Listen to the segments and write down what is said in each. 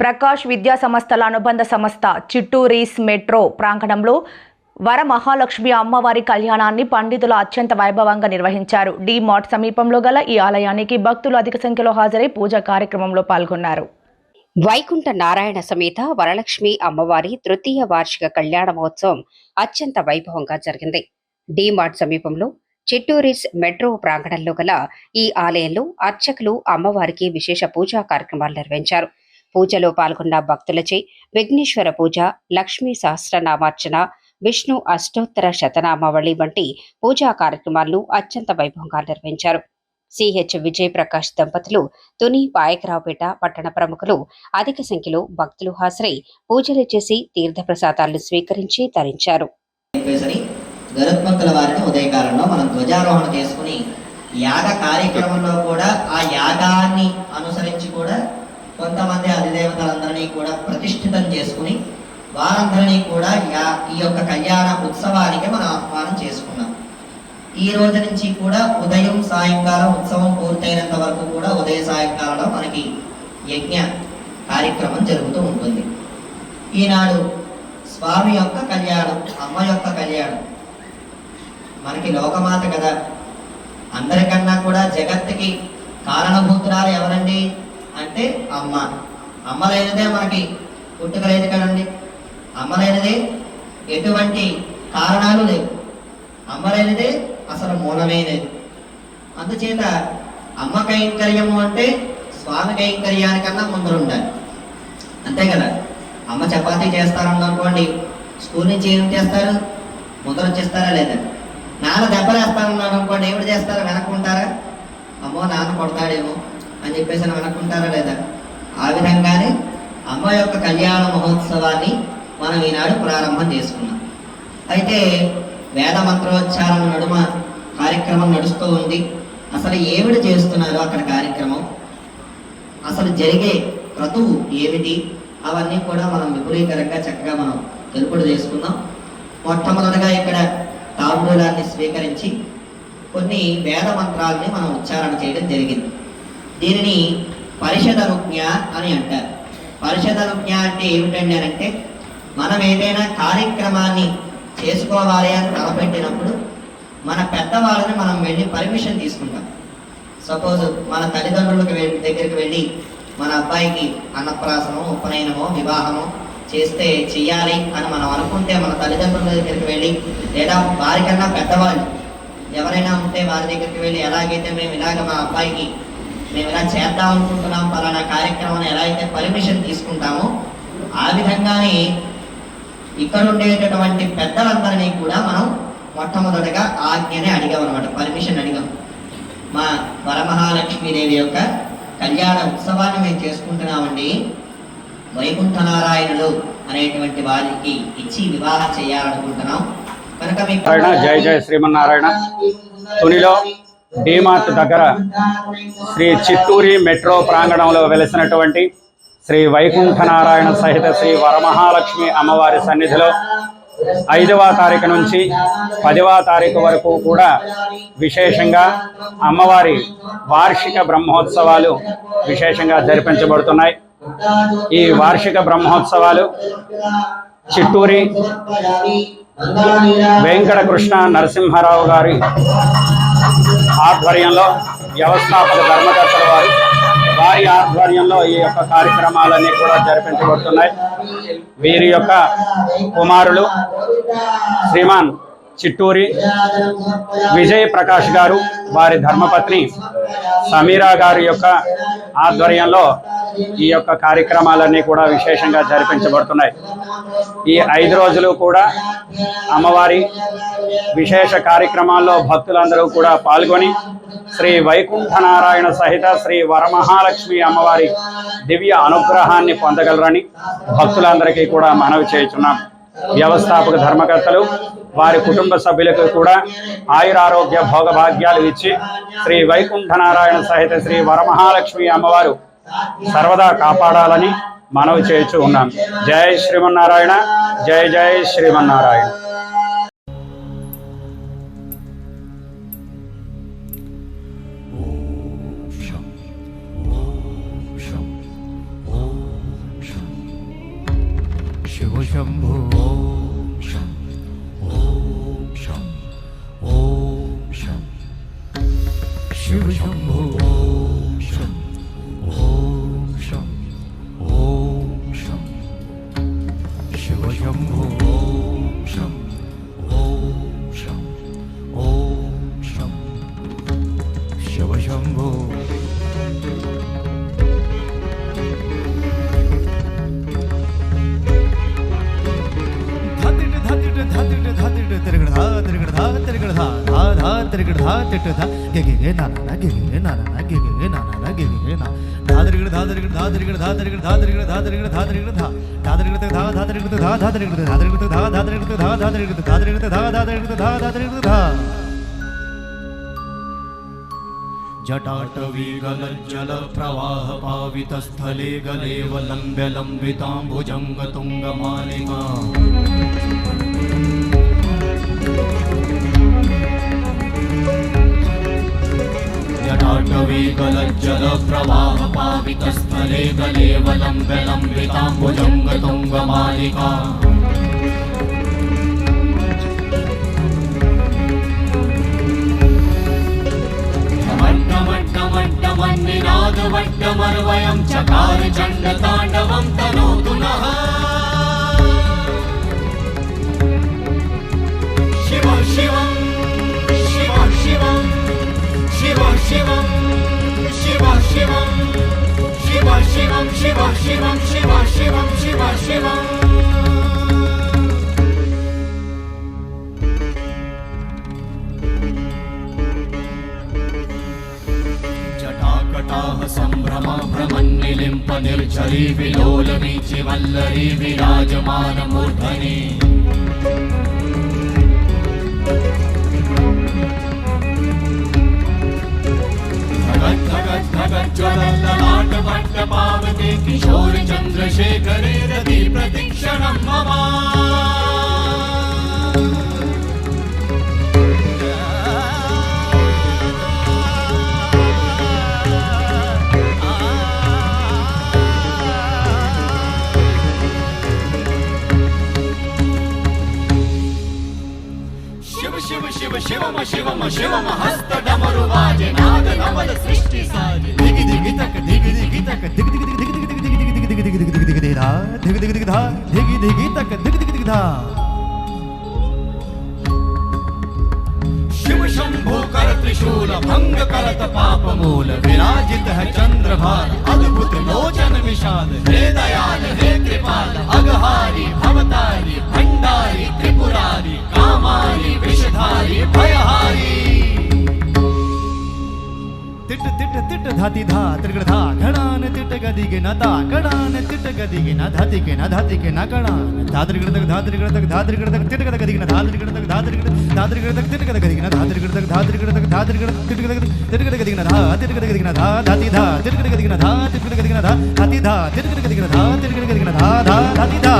ప్రకాష్ విద్యా సంస్థల అనుబంధ సంస్థ చిట్టూరీస్ మెట్రో ప్రాంగణంలో వర మహాలక్ష్మి అమ్మవారి కళ్యాణాన్ని పండితులు అత్యంత వైభవంగా నిర్వహించారు. డి మార్ట్ సమీపంలో గల ఈ ఆలయానికి భక్తులు అధిక సంఖ్యలో హాజరై పూజా కార్యక్రమంలో పాల్గొన్నారు. వైకుంఠ నారాయణ సమేత వరలక్ష్మి అమ్మవారి తృతీయ వార్షిక కళ్యాణ మహోత్సవం అత్యంత వైభవంగా జరిగింది. డీమార్ట్ సమీపంలో చిట్టూరిస్ మెట్రో ప్రాంగణంలో గల ఈ ఆలయంలో అర్చకులు అమ్మవారికి విశేష పూజా కార్యక్రమాలు నిర్వహించారు. పూజలో పాల్గొన్న భక్తులచే విఘ్నేశ్వర పూజ లక్ష్మీ సహస్రనామార్చన విష్ణు అష్టోత్తర శతనామావళి వంటి పూజా కార్యక్రమాలను అత్యంత వైభవంగా నిర్వహించారు. సిహెచ్ విజయప్రకాష్ దంపతులు తుని పాయకరావుపేట పట్టణ ప్రముఖులు అధిక సంఖ్యలో భక్తులు హాజరై పూజలు చేసి తీర్థప్రసాదాలను స్వీకరించి తరించారు. గరుత్మంతుల వారిని ఉదయకాలంలో మనం ధ్వజారోహణ చేసుకుని యాగ కార్యక్రమంలో కూడా ఆ యాగాన్ని అనుసరి కూడా కొంతమంది అధిదేవతలందరినీ కూడా ప్రతిష్ఠితం చేసుకుని వారందరినీ కూడా యా ఈ యొక్క కళ్యాణ ఉత్సవానికి మనం ఆహ్వానం చేసుకున్నాం. ఈ రోజు నుంచి కూడా ఉదయం సాయంకాలం ఉత్సవం పూర్తయినంత వరకు కూడా ఉదయ సాయంకాలంలో మనకి యజ్ఞ కార్యక్రమం జరుగుతూ ఉంటుంది. ఈనాడు స్వామి యొక్క కళ్యాణం అమ్మ యొక్క కళ్యాణం మనకి లోకమాత కదా. అందరికన్నా కూడా జగత్తుకి కారణభూతురాలు ఎవరండి? అంటే అమ్మ. అమ్మ లేనిదే మనకి పుట్టుకలేదు కదండి అమ్మ ఎటువంటి కారణాలు లేవు. అమ్మలేనిది అసలు మూలమే లేదు. అందుచేత అమ్మ కైంకర్యము అంటే స్వామి కైంకర్యానికన్నా ముందర ఉండాలి అంతే కదా? అమ్మ చపాతీ చేస్తారనుకోండి స్కూల్ నుంచి ఏం చేస్తారు? ముందర వచ్చేస్తారా లేదా? నాన్న దెబ్బలేస్తారన్నాడు అనుకోండి ఏమిటి చేస్తారా? వెనక్కుంటారా? అమ్మో నాన్న కొడతాడేమో అని చెప్పేసి వెనక్కుంటారా లేదా? ఆ విధంగానే అమ్మ యొక్క కళ్యాణ మహోత్సవాన్ని మనం ఈనాడు ప్రారంభం చేసుకున్నాం. అయితే వేద మంత్రోచ్చారణ నడుమ కార్యక్రమం నడుస్తూ ఉంది. అసలు ఏమిటి చేస్తున్నారు అక్కడ కార్యక్రమం? అసలు జరిగే క్రతువు ఏమిటి? అవన్నీ కూడా మనం విపులీకరంగా చక్కగా మనం తెలుపుడు చేసుకుందాం మొట్టమొదటిగా ఇక్కడ తాంబూలాన్ని స్వీకరించి కొన్ని వేద మంత్రాలని మనం ఉచ్చారణ చేయడం జరిగింది. దీనిని పరిషదనుజ్ఞ అని అంటారు. పరిషదనుజ్ఞ అంటే ఏమిటండి అని అంటే మనం ఏదైనా కార్యక్రమాన్ని చేసుకోవాలి అని తలపెట్టినప్పుడు మన పెద్దవాళ్ళని మనం వెళ్ళి పర్మిషన్ తీసుకుంటాం. సపోజ్ మన తల్లిదండ్రులకు వెళ్ళి దగ్గరికి వెళ్ళి మన అబ్బాయికి అన్నప్రాసనమో ఉపనయనమో వివాహమో చేస్తే చెయ్యాలి అని మనం అనుకుంటే మన తల్లిదండ్రుల దగ్గరికి వెళ్ళి లేదా వారికన్నా పెద్దవాళ్ళు ఎవరైనా ఉంటే వారి దగ్గరికి వెళ్ళి ఎలాగైతే మేము ఇలాగ మా అబ్బాయికి మేము ఇలా చేద్దాం అనుకుంటున్నాం పలానా కార్యక్రమాన్ని ఎలా అయితే పర్మిషన్ తీసుకుంటామో ఆ విధంగానే ఇక్కడ ఉండేటటువంటి పెద్దలందరినీ కూడా మనం మొట్టమొదటగా ఆజ్ఞనే అడిగాం అనమాట పర్మిషన్ అడిగాం. మా వరమహాలక్ష్మీదేవి యొక్క కళ్యాణ ఉత్సవాన్ని మేము చేసుకుంటున్నామండి. వైకుంఠనారాయణులు అనేటువంటి వారికి ఇచ్చి వివాహం చేయాలనుకుంటున్నాం. కనుక మీకు నారాయణ, జై జై శ్రీమన్నారాయణ. తునిలో డిమార్ట్ దగ్గర శ్రీ చిత్తూరి మెట్రో ప్రాంగణంలో వెలిసినటువంటి శ్రీ వైకుంఠనారాయణ సహిత శ్రీ వరమహాలక్ష్మి అమ్మవారి సన్నిధిలో ఐదవ తారీఖు నుంచి పదవ తారీఖు వరకు కూడా విశేషంగా అమ్మవారి వార్షిక బ్రహ్మోత్సవాలు విశేషంగా జరిపించబడుతున్నాయి. ఈ వార్షిక బ్రహ్మోత్సవాలు చిట్టూరి వెంకట కృష్ణ నరసింహారావు గారి ఆధ్వర్యంలో వ్యవస్థాపక ధర్మకర్తల వారు వారి ఆధ్వర్యంలో ఈ యొక్క కార్యక్రమాలన్నీ కూడా జరిపించబడుతున్నాయి. వీరి యొక్క కుమారులు శ్రీమాన్ చిట్టూరి విజయ్ ప్రకాష్ గారు వారి ధర్మపత్ని సమీరా గారి యొక్క ఆధ్వర్యంలో ఈ యొక్క కార్యక్రమాలన్నీ కూడా విశేషంగా జరిపించబడుతున్నాయి. ఈ ఐదు రోజులు కూడా అమ్మవారి విశేష కార్యక్రమాల్లో భక్తులందరూ కూడా పాల్గొని శ్రీ వైకుంఠనారాయణ సహిత శ్రీ వరమహాలక్ష్మి అమ్మవారి దివ్య అనుగ్రహాన్ని పొందగలరని భక్తులందరికీ కూడా మనవి చేస్తున్నాం వ్యవస్థాపక ధర్మకర్తలు వారి కుటుంబ సభ్యులకు కూడా ఆయురారోగ్య భోగభాగ్యాలు ఇచ్చి శ్రీ వైకుంఠనారాయణ సహిత శ్రీ వరమహాలక్ష్మి అమ్మవారు సర్వదా కాపాడాలని మనవి చేయుచు ఉన్నాం. జై శ్రీమన్నారాయణ జై జై శ్రీమన్నారాయణ. శివ శంభు ಟಿಟ್ಟು ಧ ಗೆಗೆ ನಾನ ಗೆಗೆ ನಾನ ಗೆಗೆ ನಾನ ಗೆಗೆ ನಾ ಧಾದರಿಗಳು ಧಾದರಿಗಳು ಧಾದರಿಗಳು ಧಾದರಿಗಳು ಧಾದರಿಗಳು ಧಾದರಿಗಳು ಧಾದರಿಗಳು ಧಾ ಧಾದರಿಗಳು ಧಾ ಧಾದರಿಗಳು ಧಾ ಧಾದರಿಗಳು ಧಾದರಿಗಳು ಧಾ ಧಾದರಿಗಳು ಧಾ ಧಾದರಿಗಳು ಧಾದರಿಗಳು ಧಾ ಧಾದರಿಗಳು ಧಾ ಧಾದರಿಗಳು ಧಾ जटाटवी गलज्जलप्रवाहपावितस्थले गलेवलम्ब्य लम्बिताम्बुजङ्गतुङ्गमालिका वेगलज्जलप्रवाहपावितस्थले प्रवाह मन्निनादवट्टमर्वयं चकारचण्डताण्डवं तनोतु नः शिव शिवं शिव शिवं शिव शिवम् शिवं शिव शिवं शिव शिवं शिव शिवम् जटाकटाः सम्भ्रम भ्रमन्निलिम्प निर्झरी विलोलवीचि वल्लरी विराजमानमूर्धनि। किशोरचन्द्रशेखरे रति री मम शिव शिव शिव शिवम शिवम शिवम हस्तडमरुवाजना ನಮನ ಸೃಷ್ಟಿ ಸಾರಿ ದಿಗಿ ದಿಗಿ ತಕ ದಿಗಿ ದಿಗಿ ತಕ ದಿಗಿ ದಿಗಿ ದಿಗಿ ದಿಗಿ ದಿಗಿ ದಿಗಿ ದಿಗಿ ದಿಗಿ ದಿಗಿ ದಿಗಿ ದಿಗಿ ದಿಗಿ ದಿಗಿ ಧಾ ದಿಗಿ ದಿಗಿ ದಿಗಿ ಧಾ ದಿಗಿ ದಿಗಿ ತಕ ದಿಗಿ ದಿಗಿ ದಿಗಿ ಧಾ शिव शंभो कर त्रिशूल, भंग करत पाप मूल। विराजित है चंद्रभाल, अद्भुत लोचन विशाल। हे दयाल, हे कृपाल, अगहारी, भवतारी, भंडारी, त्रिपुरारी, कामारी, विषधारी, भयहारी। ತಿಟ್ಟ ತಿಟ್ಟ ತಿಟ್ಟ ಧಾತಿಧಾ ತ್ರಿಗಡ ಧಾ ಘಡಾನ ತಿಟ್ಟ ಗದಿಗೆ ನ ತಾ ಕಡಾನ ತಿಟ್ಟ ಗದಿಗೆ ನ ಧಾತಿಗೆ ನ ಧಾತಿಗೆ ನ ಕಡಾನ ಧಾದ್ರಿಗಿಡದಾಗ ಧಾದ್ರಿಗಿಡದಾಗ ಧಾದ್ರಿಗಿಡದಾಗ ತಿಟ್ಟಗದ ಗದಿಗೆ ನ ಧಾದ್ರಿಗಿಡದಾಗ ಧಾದ್ರಿಗಿಡ ಧಾದ್ರಿಗಿಡದಾಗ ತಿಟ್ಟಗದ ಗದಿಗೆ ನ ಧಾದ್ರಿಗಿಡದಾಗ ಧಾದ್ರಿಗಿಡದಾಗ ಧಾದ್ರಿಗಿಡ ತಿಟ್ಟಗದ ತಿಟ್ಟಗದ ಗದಿಗೆ ನ ಧಾ ತಿಟ್ಟಗದ ಗದಿಗೆ ನ ಧಾ ಧಾತಿಧಾ ತಿಟ್ಟಗದ ಗದಿಗೆ ನ ಧಾ ತಿಟ್ಟಗದ ಗದಿಗೆ ನ ಧಾ ಧಾತಿಧಾ ತಿಟ್ಟಗದ ಗದಿಗೆ ನ ಧಾ ತಿಟ್ಟಗದ ಗದಿಗೆ ನ ಧಾ ಧಾ ಧಾತಿಧಾ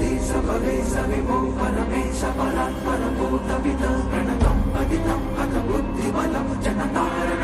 దేశ భవేశ విభో పరమేశ పరాత్పర పూత పిత ప్రణతం పగితం అత బుద్ధిబలం జనతారణ